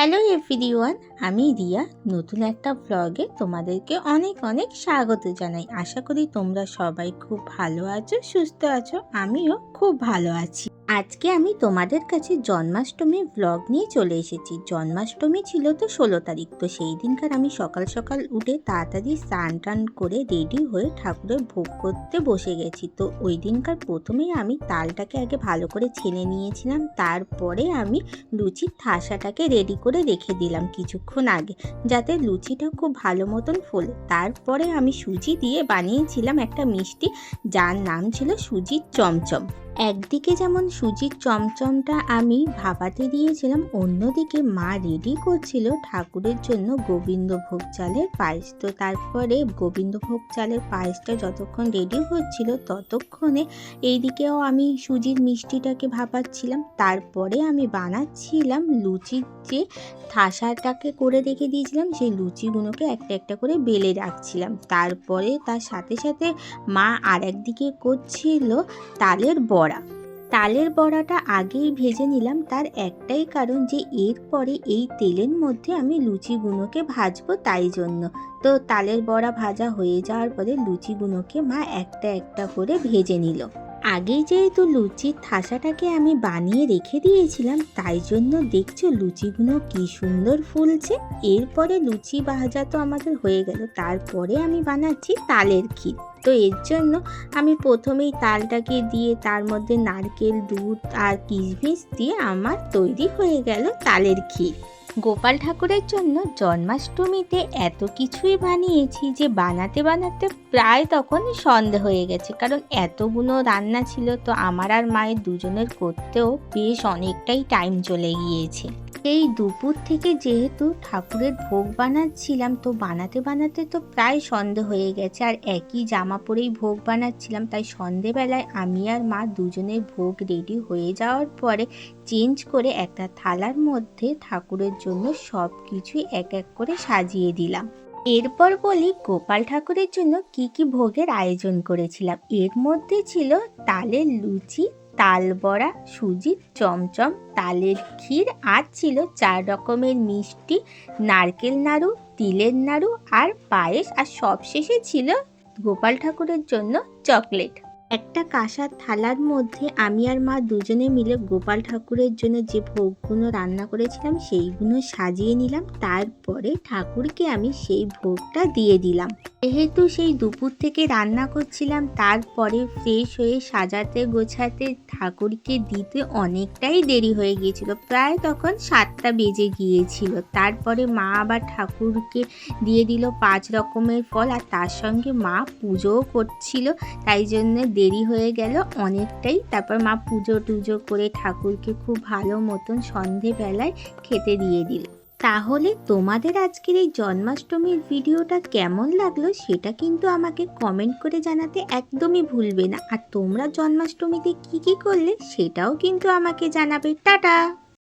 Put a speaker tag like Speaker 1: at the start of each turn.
Speaker 1: Hello everyone আমি রিয়া। নতুন একটা ব্লগে তোমাদেরকে অনেক অনেক স্বাগত জানাই। আশা করি তোমরা সবাই খুব ভালো আছো, সুস্থ আছো। আমিও খুব ভালো আছি। আজকে আমি তোমাদের কাছে জন্মাষ্টমীর ব্লগ নিয়ে চলে এসেছি। জন্মাষ্টমী ছিল তো ষোলো তারিখ, তো সেই দিনকার আমি সকাল সকাল উঠে তাড়াতাড়ি স্নান টান করে রেডি হয়ে ঠাকুরের ভোগ করতে বসে গেছি। তো ওই দিনকার প্রথমেই আমি তালটাকে আগে ভালো করে ছেনে নিয়েছিলাম, তারপরে আমি লুচির ঠাসাটাকে রেডি করে রেখে দিলাম কিছুক্ষণ আগে, যাতে লুচিটা খুব ভালো মতন ফোলে। তারপরে আমি সুজি দিয়ে বানিয়েছিলাম একটা মিষ্টি, যার নাম ছিল সুজির চমচম। একদিকে যেমন সুজির চমচমটা আমি ভাপাতে দিয়েছিলাম, অন্যদিকে মা রেডি করছিল ঠাকুরের জন্য গোবিন্দভোগ চালের পায়েস। তো তারপরে গোবিন্দভোগ চালের পায়েসটা যতক্ষণ রেডি হচ্ছিল ততক্ষণে এইদিকেও আমি সুজির মিষ্টিটাকে ভাপাচ্ছিলাম। তারপরে আমি বানাচ্ছিলাম লুচির যে ঠাসাটাকে করে রেখে দিয়েছিলাম, সেই লুচিগুলোকে একটা একটা করে বেলে রাখছিলাম। তারপরে তার সাথে সাথে মা আর একদিকে করছিল তালের বড়া। তালের বড়াটা আগেই ভেজে নিলাম, তার একটাই কারণ যে এরপরে এই তেলের মধ্যে আমি লুচিগুলোকে ভাজবো তাই জন্য। তো তালের বড়া ভাজা হয়ে যাওয়ার পরে লুচিগুলোকে মা একটা একটা করে ভেজে নিল। আগেই যেহেতু লুচির থাসাটাকে আমি বানিয়ে রেখে দিয়েছিলাম, তাই জন্য দেখছ লুচিগুলো কি সুন্দর ফুলছে। এরপরে লুচি ভাজা তো আমাদের হয়ে গেল, তারপরে আমি বানাচ্ছি তালের ক্ষীর। তো এর জন্য আমি প্রথমেই তালটাকে দিয়ে, তার মধ্যে নারকেল, দুধ আর কিশমিশ দিয়ে আমার তৈরি হয়ে গেল তালের ক্ষীর। গোপাল ঠাকুরের জন্য জন্মাষ্টমীতে এত কিছুই বানিয়েছি যে বানাতে বানাতে প্রায় তখন সন্ধে হয়ে গেছে। কারণ এতগুলো রান্না ছিল তো আমার আর মায়ের দুজনের করতেও বেশ অনেকটাই টাইম চলে গিয়েছে। এই দুপুর থেকে যেহেতু ঠাকুরের ভোগ বানাচ্ছিলাম তো বানাতে বানাতে তো প্রায় সন্ধে হয়ে গেছে। আর একই জামা পরেই ভোগ বানাচ্ছিলাম, তাই সন্ধেবেলায় আমি আর মা দুজনের ভোগ রেডি হয়ে যাওয়ার পরে চেঞ্জ করে একটা থালার মধ্যে ঠাকুরের জন্য সব কিছুই এক এক করে সাজিয়ে দিলাম। এরপর বলি, গোপাল ঠাকুরের জন্য কি কি ভোগের আয়োজন করেছিলাম? এর মধ্যে ছিল তালের লুচি, তাল বড়া সুজির চমচম, তালের ক্ষীর আর ছিল চার রকমের মিষ্টি, নারকেল নাড়ু, তিলের নাড়ু আর পায়েস। আর সবশেষে ছিল গোপাল ঠাকুরের জন্য চকলেট। একটা কাঁসার থালার মধ্যে আমি আর মা দুজনে মিলে গোপাল ঠাকুরের জন্য যে ভোগগুলো রান্না করেছিলাম, সেইগুলো সাজিয়ে নিলাম। তারপরে ঠাকুরকে আমি সেই ভোগটা দিয়ে দিলাম। যেহেতু সেই দুপুর থেকে রান্না করছিলাম, তারপরে ফ্রেশ হয়ে সাজাতে গোছাতে ঠাকুরকে দিতে অনেকটাই দেরি হয়ে গিয়েছিল। প্রায় তখন সাতটা বেজে গিয়েছিল। তারপরে মা আবার ঠাকুরকে দিয়ে দিল পাঁচ রকমের ফল আর তার সঙ্গে মা পুজোও করছিল। তাই জন্য দেরি হয়ে গেল অনেকটাই। তারপর মা পুজো টুজো করে ঠাকুরকে খুব ভালো মতন সন্ধেবেলায় খেতে দিয়ে দিল। তাহলে তোমাদের আজকের এই জন্মাষ্টমীর ভিডিওটা কেমন লাগল সেটা কিন্তু আমাকে কমেন্ট করে জানাতে একদমই ভুলবে না। আর তোমরা জন্মাষ্টমীতে কি কি করলে সেটাও কিন্তু আমাকে জানাবে। টাটা!